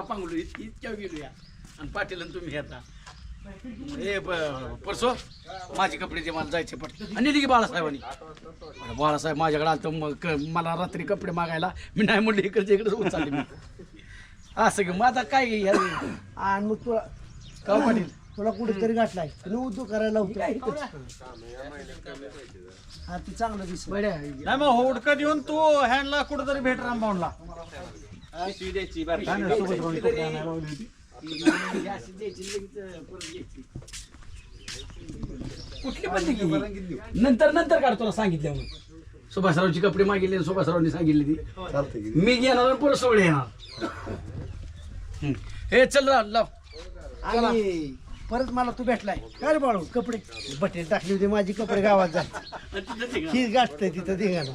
पांगलो इतक्या गेलो या आणि पाटील आणि तुम्ही येता हे परसो माझे कपडे ते मला जायचे पट आणि की बाळासाहेबांनी. बाळासाहेब माझ्याकडे आलं मग मला रात्री कपडे मागायला. मी नाही म्हणलं इकडचे इकडे उचलले मी. असं की? मग आता काय आणि मग तुला का पाटील तुला कुठेतरी गाठलाय. तुला उद्योग करायला होतो हा ती चांगलं दिसत बड्या नाही मग होडकं देऊन तू हँडला कुठेतरी भेट रामभाऊनला कुठली पण. नंतर नंतर काढ तुला सांगितलं म्हणून. सुभाषरावची कपडे मागितले आणि सुभाषरावनी सांगितले ती. मी घेणार आणि पोरं सोडले येणार. हम्म. हे चल राव लाव. आणि परत मला तू भेटलाय. काय रे बाळू कपडे. बटेल टाकली होती माझी कपडे गावात ही गाठतंय तिथं धिंगाणा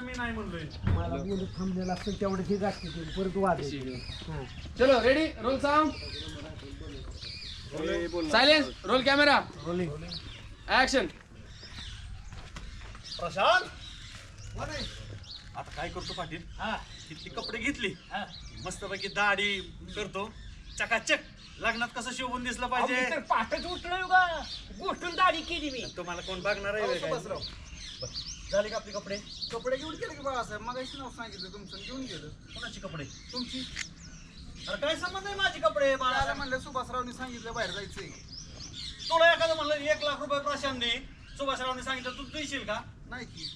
मी नाही म्हणलोय. मला बोलू थांबलेलं असेल तेवढं ही गाठते ती. परत वाद चलो ready roll sound silence roll camera rolling action Prashant? आता काय करतो पाटील? इथली कपडे घेतली? मस्तपैकी दाढी करतो. चकाचक. लग्नात कसं शिवून दिसलं पाहिजे? पाठच उठलोय का? गोष्टून दाढी केली मी. तुम्हाला कोण बघणार आहे काय? झाली का आपली कपडे? कपडे घेऊन गेले की बाळासाहेब? मग नाव सांगितलं तुमचं घेऊन गेलं. कोणाची कपडे? तुमची. अरे काय संबंध आहे माझी कपडे मला बाळा म्हणलं सुभाषरावनी सांगितलं बाहेर जायचंय. तुला एखादं म्हणलं एक लाख रुपये प्रशांत दे. सुभाषरावने सांगितलं तू देशील का? नाही की.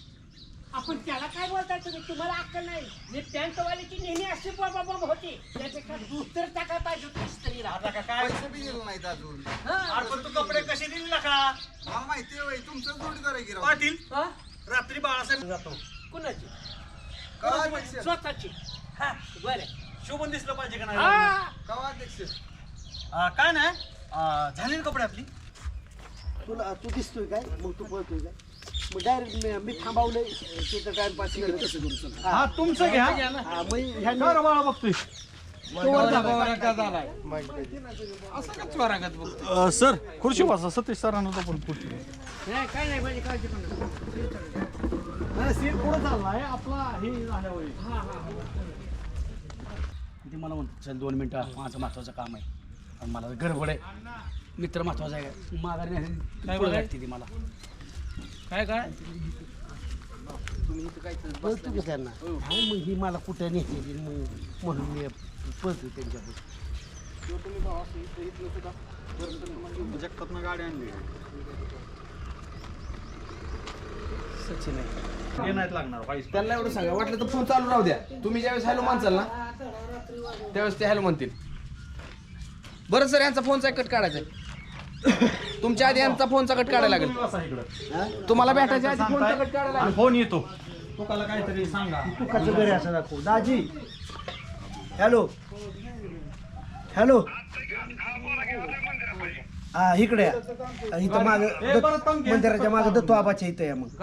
आपण त्याला काय बोलताय तुम्ही? तुम्हाला अक्कल नाही. मी टँकवाल्याची नेहमी अशी बाबा बाबा होती. त्यापेक्षा दुसरं टाका पाहिजे कशी तरी राहा. आता का काय? पैसे बी दिले नाहीत अजून. हा. अरे पण तू कपडे कसे दिले का? मला माहिती आहे तुमचं जोडीदार आहे की राव. पाटील? हा? रात्री बाळासाहेब जातो. कुणाची? कवा अध्यक्ष? स्वतःची. हा बरं. शोभून दिसलं पाहिजे का नाही? हा. कवा अध्यक्ष? अं, काय नाही. अं, झाली ना कपडे आपली. तुला तू दिसतोय काय? मग तू पळतोय काय? मग डायरेक्ट मी थांबवलंय. तिथं टाइमपास हा. तुमचं घ्या. हा, मग ह्याने- कर बाळा बघतोय. सर खुर्ची बसा सतीश सरांना पण खुर्ची. सीट पुढे चाललाय. आपला हे झाल्यावर ते मला म्हणतो चल दोन मिनिटं माझं महत्वाचं काम आहे. आणि मला गडबड आहे. मित्र महत्त्वाचा आहे. माघारी नाही काय पुढे बघाय? लागते ती मला. काय काय? पळतो का त्यांना हा, मग ही मला कुठं नेते मग म्हणून मी पळतो त्यांच्याकडे जगतातनं गाडी आणली सचिन आहे हे नाहीत लागणार काहीच त्यांना एवढं सांगा वाटलं तर फोन चालू राहू द्या तुम्ही ज्यावेळेस हॅलो म्हणसाल ना त्यावेळेस ते हॅलो म्हणतील बरं सर यांचा फोनचा कट काढायचा आहे. तुमच्या आधी यांचा फोनचा कट काढायला लागेल. तुम्हाला भेटायच्या आधी फोनचा कट काढायला लागेल फोन येतो. तुकाला काहीतरी सांगा. तू कसं घरी असं दाखव. दाजी. हॅलो. हॅलो. हा इकडे या. इथं माग ए. मंदिराच्या माग दत्तो आबाच्या इथं या मग.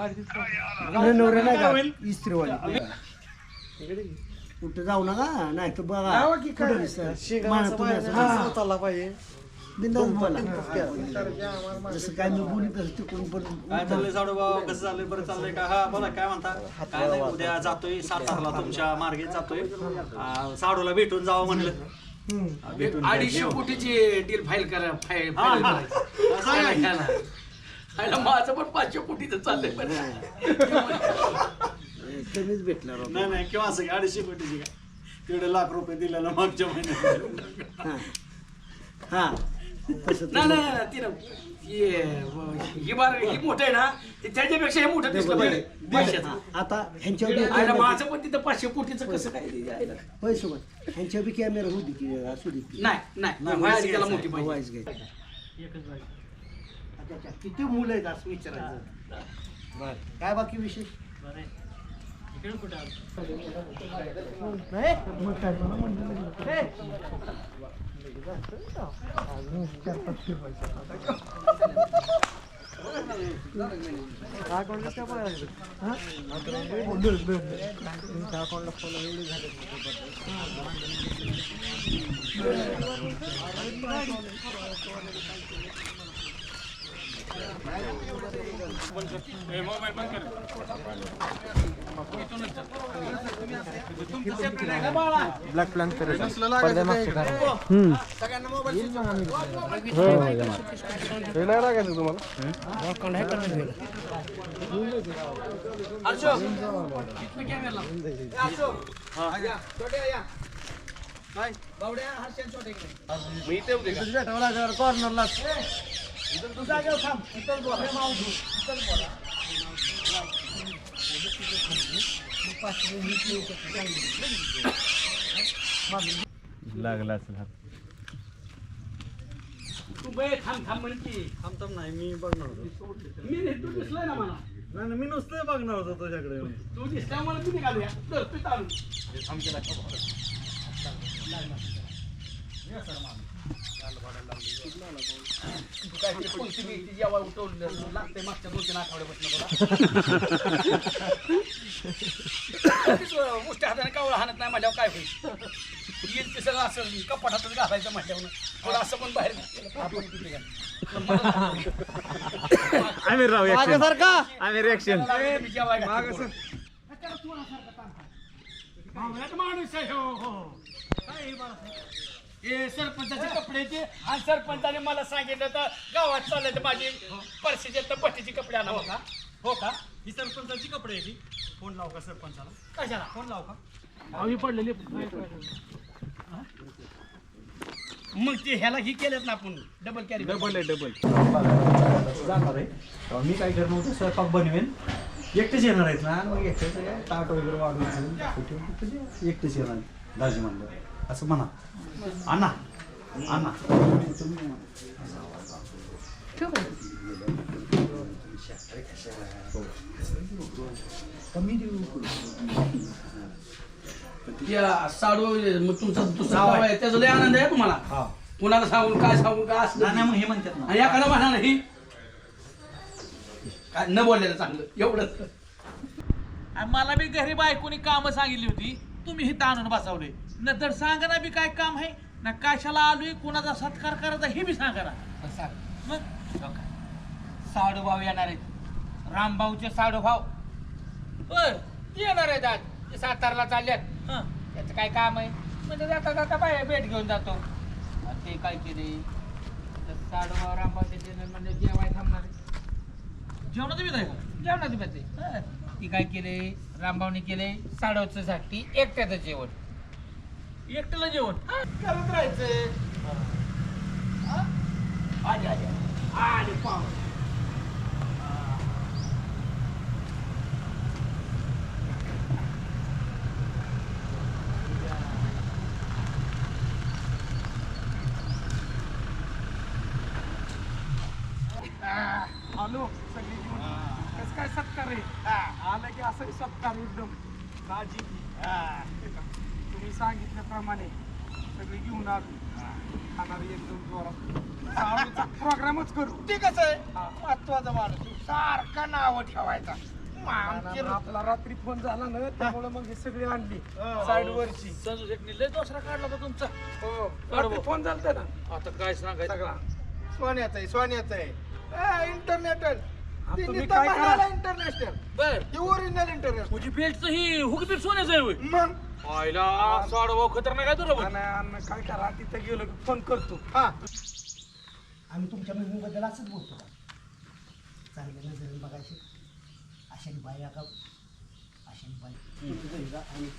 नवरे नाही का? इस्त्रीवाली. कुठं जाऊ नका? नाही तर बघा. कुठं दिसतं? मान तुम्ही असं हा. बोला. जसं काय मी बोलली तसं तिकडून पण काय चाललंय कसं चाललंय? बरं चाललंय का? हा बोला काय म्हणता? काय नाही उद्या जातोय सातारला तुमच्या मार्गे जातोय. आ, साडूला भेटून जावं म्हणलं. आ, भेटून अडीचशे कोटीची डील फाईल करा फाईल फाईल हा. करायची. आणि माझं पण पाचशे कोटीचं चाललंय बरं. कमीच भेटलं राव. नाही नाही किंवा असं अडीचशे कोटीची काय तेवढे लाख रुपये दिलेला मागच्या महिन्यात. हा. हा तसं नाही नाही नाही, ती नाही. ही बार मोठं आहे ना ते त्याच्यापेक्षा हे मोठं दिसलं पाहिजे. पैशाचं. हा, आता ह्यांच्यावर कॅमेरा- माझं पण तिथं पाचशे कोटीचं कसं काय ते यायला? होय सोबत ह्यांच्यावर बी कॅमेरा होती की असू दे की. नाही नाही त्याला मोठी पाहिजे. घ्यायची. किती मुलं आहेत असं विचारायचं. बर. काय बाकी विशेष? इकडे कुठे आलो नाही मग काय तुला म्हणलं हे. ब्लॅक प्लॅन करत लागायचं तुम्हाला. कॉर्नरला तू बे थांब थांब म्हण की थांबताम नाही मी बघणार होतो. मी नाही, तू दिसलाय ना मला. नाही नाही, मी नुसतं बघणार होतो तुझ्याकडे. तू दिसल्यामुळे मी निघालो या तर तू चालू तू काय गोष्टी हाताने कावळा हाणत नाही माझ्यावर काय होईल येईल ते सगळं असं कपाट हातात घालायचं माझ्यावर थोडं असं पण बाहेर. आपण आम्ही राव आम्ही रिॲक्शन मी जेवायला घातलं. भावड्याचा माणूस आहे हो हो काय हे? हे सरपंचाचे कपडे ते. आणि सरपंचाने मला सांगितलं तर गावात चाललं तर माझी परशीचे तर पट्टीचे कपडे आणा का हो का? ही सरपंचाची कपडे आहे ती फोन लाव का सरपंचाला? कशाला? फोन लाव का? आम्ही पडलेले. मग ते ह्याला ही केलेत ना आपण. डबल कॅरी डबल आहे डबल जाणार आहे. तेव्हा मी काय करणार होतं? स्वयंपाक बनवेन. एकटेच येणार आहेत ना. मग एकटेच काय ताट वगैरे ठेवून कुठे एकटेच येणार. दाजी म्हणलं. असं म्हणा. आणा. आणा. त्या साडू मग तुमचा दुसरा आहे. त्याचा लय आनंद आहे तुम्हाला. हा. कुणाला सांगून काय सांगून काय असलं नाही मग हे म्हणतात ना. आणि एखादा म्हणा नाही काय न बोललेलं चांगलं एवढंच आणि मला बी घरी बायकोनी कामं सांगितली होती तुम्ही हे आणून बसवले. नंतर सांगा ना बी काय काम आहे? ना कशाला आलोय कोणाचा सत्कार करायचा हे बी सांगा ना. मग? साडूभाऊ येणार आहेत. रामभाऊचे साडूभाऊ बर ते येणार आहेत आज. ते सातारला चालल्यात. हं. त्याचं काय काम आहे? म्हणजे जाता जाता बाहेर भेट घेऊन जातो. आणि ते काय केले? तर साडूभाऊ रामभाऊचे जेवण म्हणजे जेवाय थांबणार आहे. जेवणाचं बी नाही का? जेवणाचे ती काय केले? रामभाऊने केले साडवचं साठी एकट्याचं जेवण. एकट्याला जेवण. करत राहायचं. आले आले आले पाहू. आलो सगळी घेऊन कसं काय सत्कार आहे? आलं की असं सत्कार एकदम. काळजी तुम्ही सांगितल्याप्रमाणे सगळी घेऊन आलो. खाणार एकदम जोरात. प्रोग्रामच करू. ते कसं आहे? महत्त्वाचा माणूस सारखा नाव ठेवायचा. आपला रात्री फोन झाला ना त्यामुळे मग हे सगळी आणली. साईड वरची संजू शेटणी लय दुसरा काढला होता तुमचा. हो. रात्री फोन झालता ना? आता काय सांगायचं? सगळा. सोन्याचं आहे सोन्याचं आहे. इंटरनेटल तुम्ही काय करा? इंटरनॅशनल बर. ओरिजिनल इंटरनॅशनल तुझी बेल्टचं ही हुक बीट सोन्याचं आहे. मग? आईला साडू भाऊ खतरनाक आहे तुला काय करा तिथे गेलो की फोन करतो. हा. आम्ही तुमच्या बहिणीबद्दल असंच बोलतो का? चांगल्या नजरेने बघायचे. अशाने बाई का अशाने बाई. आणि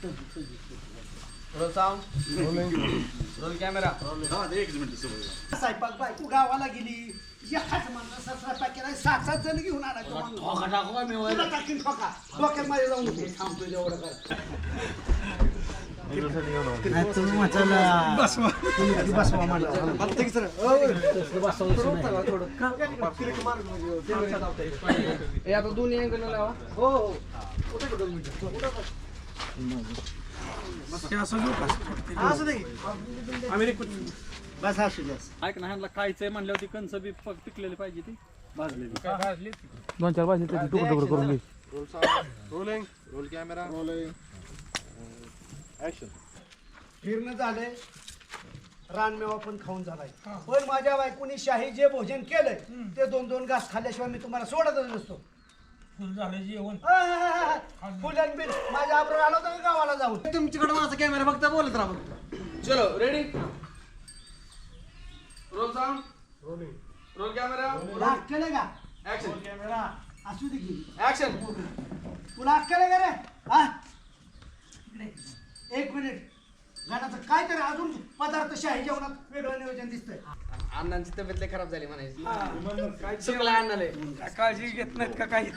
स्वयंपाक बायको गावाला गेली. एकाच म्हणलं स्वयंपाक केला सात सात जण घेऊन आला तो माणूस. ठोका टाकू का मी तुला टाकीन ठोका. डोक्यात माझ्या जाऊन. थांबतो जेवढं काय तुम्ही बसवा. हे आता दोन्ही अँगल लावा हो हो बस असू ऐक ना ह्यांना खायचंय म्हणल्यावर ती कणसं बी पक पिकलेली पाहिजे ती. भाजलेली. दोन चार भाजी तुकडे तुकडे करून घे. फिरणं झालंय. रानमेवा पण खाऊन झालाय. पण माझ्या बायकोनी शाही जे भोजन केलंय ते दोन दोन घास खाल्ल्याशिवाय मी तुम्हाला सोडतच नसतो. फुल झालं जेवण. फुलन बिल. माझ्या आलो होता का गावाला जाऊन? तुमच्याकडे माझा कॅमेरा फक्त बोलत राहा चलो ready roll sound roll camera अक्कल का? ऍक्शन कॅमेरा असू दे की. ऍक्शन तुला अक्कल आहे का रे? हा. एक मिनिट. गाण्याचं काय तरी अजून पदार्थ शाही जेवणात वेगळं नियोजन दिसतंय. अण्णांची तब्येत लय खराब झाली म्हणायची. अण्णाला. काळजी घेत नाहीत का काही?